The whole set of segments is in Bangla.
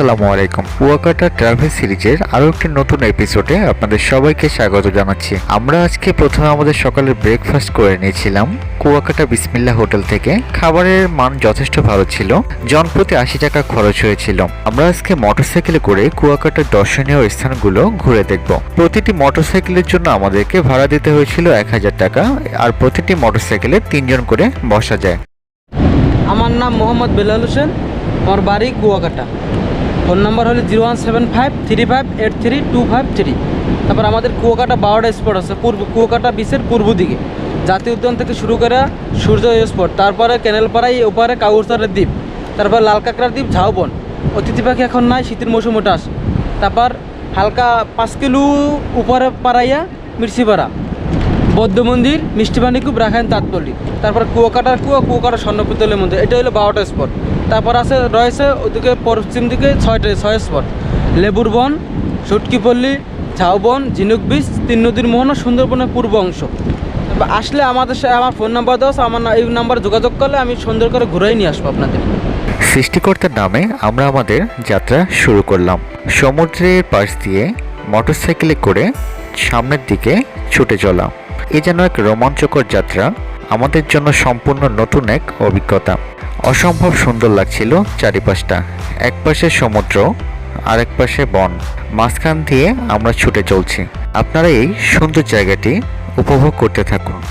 আসসালামু আলাইকুম। কুয়াকাটা ট্রাভেল সিরিজের আরও একটি নতুন এপিসোডে আপনাদের সবাইকে স্বাগত জানাচ্ছি। আমরা আজকে প্রথমে আমাদের সকালের ব্রেকফাস্ট করে নিয়েছিলাম কুয়াকাটা বিসমিল্লা হোটেল থেকে। খাবারের মান যথেষ্ট ভালো ছিল জনপ্রতি আশি টাকা খরচ হয়েছিল। আমরা আজকে মোটরসাইকেলে করে কুয়াকাটার দর্শনীয় স্থানগুলো ঘুরে দেখব। প্রতিটি মোটরসাইকেলের জন্য আমাদেরকে ভাড়া দিতে হয়েছিল এক হাজার টাকা, আর প্রতিটি মোটরসাইকেলে তিনজন করে বসা যায়। আমার নাম মোহাম্মদ বেলাল হোসেন, আমার বাড়ি কুয়াকাটা। ফোন নাম্বার হলো zero one seven five three five eight three two five three. তারপর আমাদের কুয়াকাটা বারোটা স্পট আছে, পূর্ব কুয়াকাটা বিচের পূর্ব দিকে। জাতীয় উদ্যান থেকে শুরু করে সূর্য স্পট তারপরে ক্যানেলপাড়াই ওপারে কাউরসারের দ্বীপ, তারপর লাল কাঁকড়ার দ্বীপ, ঝাউবন। অতিথি পাখি এখন নাই, শীতের মৌসুম ওটা তারপর হালকা পাঁচ কিলো উপরে পাড়াইয়া মির্চিপাড়া। বৌদ্ধ মন্দির মিষ্টিপানি কূপ, রাখাইন তাঁতপল্লী তারপর কুয়াকাটার কুয়া, কুয়াকাটা স্বর্ণপিতলের মন্দির। এটা হলো বারোটা স্পট। তারপর আছে, রয়েছে ওদিকে পশ্চিম দিকে ছয়টা, ছয় স্পট। লেবুর বন, সুটকিপল্লী ঝাউবন ঝিনুক বিচ, তিন নদীর মোহনা, সুন্দরবনের পূর্ব অংশ। আসলে আমাদের সাথে আমার ফোন নাম্বার দেওয়া আমার এই নাম্বারে যোগাযোগ করলে আমি সুন্দর করে ঘুরেই নিয়ে আসব আপনাদের। সৃষ্টিকর্তার নামে আমরা আমাদের যাত্রা শুরু করলাম। সমুদ্রের পাশ দিয়ে মোটরসাইকেলে করে সামনের দিকে ছুটে চলা এ যেন এক রোমাঞ্চকর যাত্রা, আমাদের জন্য সম্পূর্ণ নতুন এক অভিজ্ঞতা। অসম্ভব সুন্দর লাগছিল চারিপাশটা। এক পাশে সমুদ্র, আরেক পাশে বন। মাঝখান দিয়ে আমরা ছুটে চলছি। আপনারা এই সুন্দর জায়গাটি উপভোগ করতে থাকুন।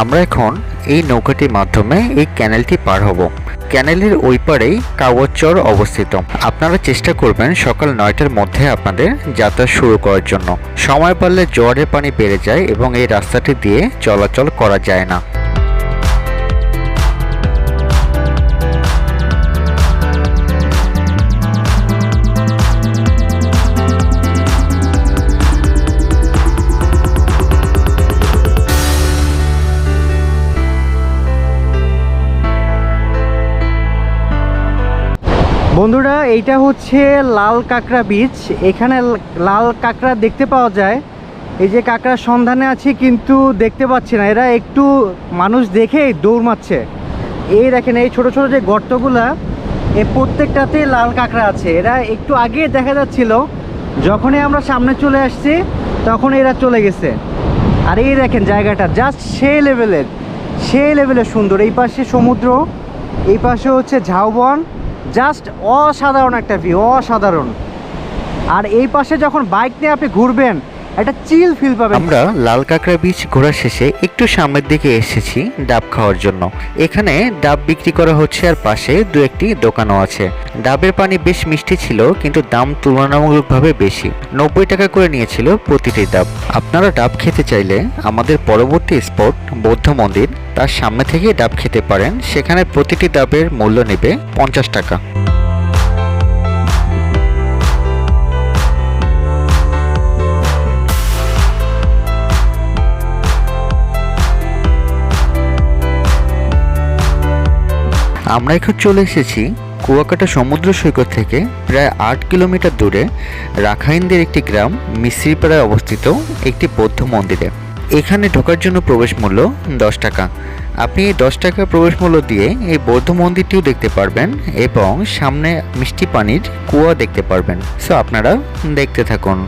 আমরা এখন এই নৌকাটির মাধ্যমে এই ক্যানেলটি পার হব। ক্যানেলের ওই পারেই কাগজচর অবস্থিত। আপনারা চেষ্টা করবেন সকাল নয়টার মধ্যে আপনাদের যাত্রা শুরু করার জন্য। সময় পারলে জোয়ারের পানি বেড়ে যায় এবং এই রাস্তাটি দিয়ে চলাচল করা যায় না। বন্ধুরা, এইটা হচ্ছে লাল কাঁকড়া বীচ। এখানে লাল কাঁকড়া দেখতে পাওয়া যায়। এই যে কাঁকড়ার সন্ধানে আছে, কিন্তু দেখতে পাচ্ছি না। এরা একটু মানুষ দেখে দৌড় মারছে। এই দেখেন, এই ছোট ছোট যে গর্তগুলা, এ প্রত্যেকটাতে লাল কাঁকড়া আছে। এরা একটু আগে দেখা যাচ্ছিল, যখনই আমরা সামনে চলে আসছি তখন এরা চলে গেছে। আর এই দেখেন জায়গাটা জাস্ট সেই লেভেলের সেই লেভেলের সুন্দর। এই পাশে সমুদ্র, এই পাশে হচ্ছে ঝাউবন জাস্ট অসাধারণ একটা ভিউ অসাধারণ। আর এই পাশে যখন বাইক নিয়ে আপনি ঘুরবেন একটা চিল ফিল পাবেন। আমরা লাল কাঁকড়া বীচ ঘোরা শেষে একটু সামনের দিকে এসেছি ডাব খাওয়ার জন্য। এখানে ডাব বিক্রি করা হচ্ছে আর পাশে দু একটি দোকানও আছে। ডাবের পানি বেশ মিষ্টি ছিল, কিন্তু দাম তুলনামূলকভাবে বেশি। নব্বই টাকা করে নিয়েছিল প্রতিটি ডাব। আপনারা ডাব খেতে চাইলে আমাদের পরবর্তী স্পট বৌদ্ধ মন্দির, তার সামনে থেকে ডাব খেতে পারেন। সেখানে প্রতিটি ডাবের মূল্য নেবে পঞ্চাশ টাকা। আমরা এখন চলে এসেছি কুয়াকাটা সমুদ্র সৈকত থেকে প্রায় আট কিলোমিটার দূরে রাখাইনদের একটি গ্রাম মিশ্রিপাড়ায় অবস্থিত একটি বৌদ্ধ মন্দিরে। এখানে ঢোকার জন্য প্রবেশ মূল্য দশ টাকা। আপনি এই দশ টাকা প্রবেশ মূল্য দিয়ে এই বৌদ্ধ মন্দিরটিও দেখতে পারবেন এবং সামনে মিষ্টি পানির কুয়া দেখতে পারবেন। সো আপনারা দেখতে থাকুন।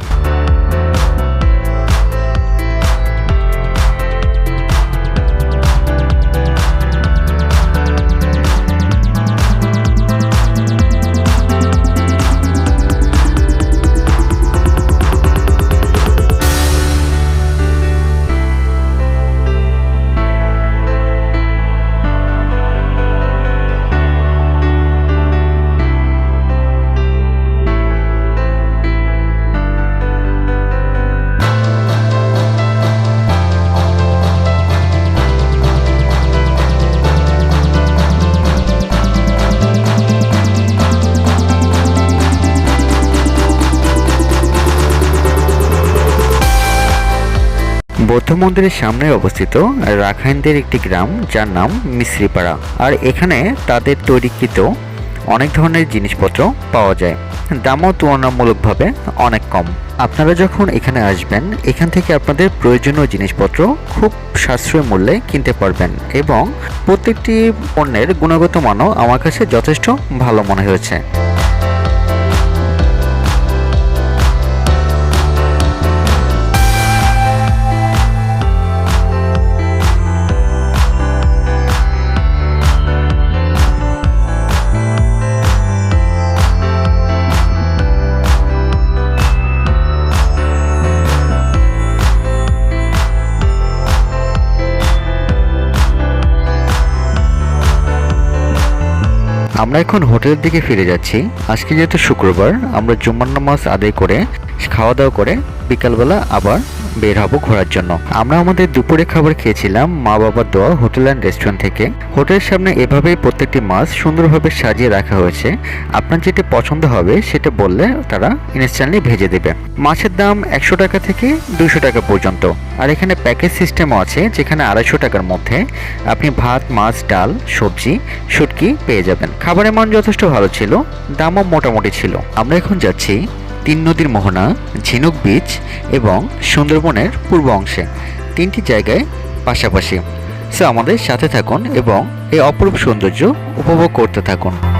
বৌদ্ধ মন্দিরের সামনে অবস্থিত রাখাইনদের একটি গ্রাম, যার নাম মিশ্রিপাড়া। আর এখানে তাদের তৈরিকৃত অনেক ধরনের জিনিসপত্র পাওয়া যায়। দামও তুলনামূলকভাবে অনেক কম। আপনারা যখন এখানে আসবেন, এখান থেকে আপনাদের প্রয়োজনীয় জিনিসপত্র খুব সাশ্রয় মূল্যে কিনতে পারবেন এবং প্রত্যেকটি পণ্যের গুণগত মানও আমার কাছে যথেষ্ট ভালো মনে হয়েছে। আমরা এখন হোটেলের দিকে ফিরে যাচ্ছি। আজকে যেহেতু শুক্রবার আমরা জুম্মার নামাজ আদায় করে খাওয়া দাওয়া করে বিকালবেলা আবার বের হব ঘোরার জন্য। আমরা আমাদের দুপুরে খাবার খেয়েছিলাম মা বাবার দোয়া হোটেল অ্যান্ড রেস্টুরেন্ট থেকে। হোটেলের সামনে এভাবেই প্রত্যেকটি মাছ সুন্দরভাবে সাজিয়ে রাখা হয়েছে। আপনার যেটা পছন্দ হবে সেটা বললে তারা ইনস্ট্যান্টলি ভেজে দেবে। মাছের দাম একশো টাকা থেকে দুশো টাকা পর্যন্ত। আর এখানে প্যাকেজ সিস্টেমও আছে যেখানে আড়াইশো টাকার মধ্যে আপনি ভাত, মাছ, ডাল, সবজি, শুটকি পেয়ে যাবেন। খাবারের মান যথেষ্ট ভালো ছিল, দামও মোটামুটি ছিল। আমরা এখন যাচ্ছি তিন নদীর মোহনা, ঝিনুক বিচ এবং সুন্দরবনের পূর্ব অংশে। তিনটি জায়গায় পাশাপাশি। সো আমাদের সাথে থাকুন এবং এই অপরূপ সৌন্দর্য উপভোগ করতে থাকুন।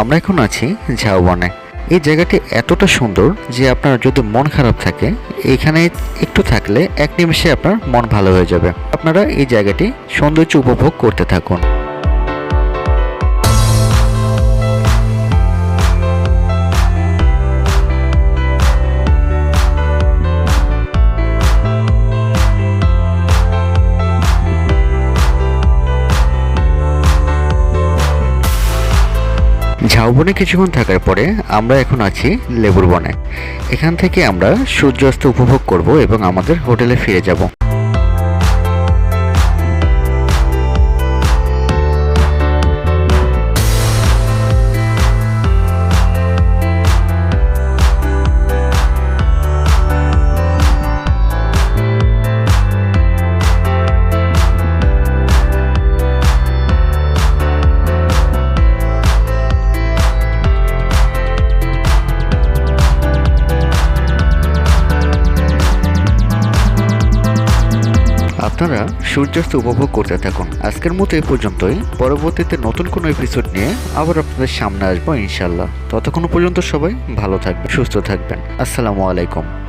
আমরা এখন আছি ঝাউবনে। এই জায়গাটি এতটা সুন্দর যে আপনার যদি মন খারাপ থাকে, এখানে একটু থাকলে এক নিমেষে আপনার মন ভালো হয়ে যাবে। আপনারা এই জায়গাটি সৌন্দর্য উপভোগ করতে থাকুন। ঝাউবনে কিছুক্ষণ থাকার পরে আমরা এখন আছি লেবুর বনে। এখান থেকে আমরা সূর্যাস্ত উপভোগ করব এবং আমাদের হোটেলে ফিরে যাব। আপনারা সূর্যাস্ত উপভোগ করতে থাকুন। আজকের মতো এই পর্যন্তই। পরবর্তীতে নতুন কোনো এপিসোড নিয়ে আবার আপনাদের সামনে আসব ইনশাল্লাহ ততক্ষণ পর্যন্ত সবাই ভালো থাকবেন, সুস্থ থাকবেন। আসসালামু আলাইকুম।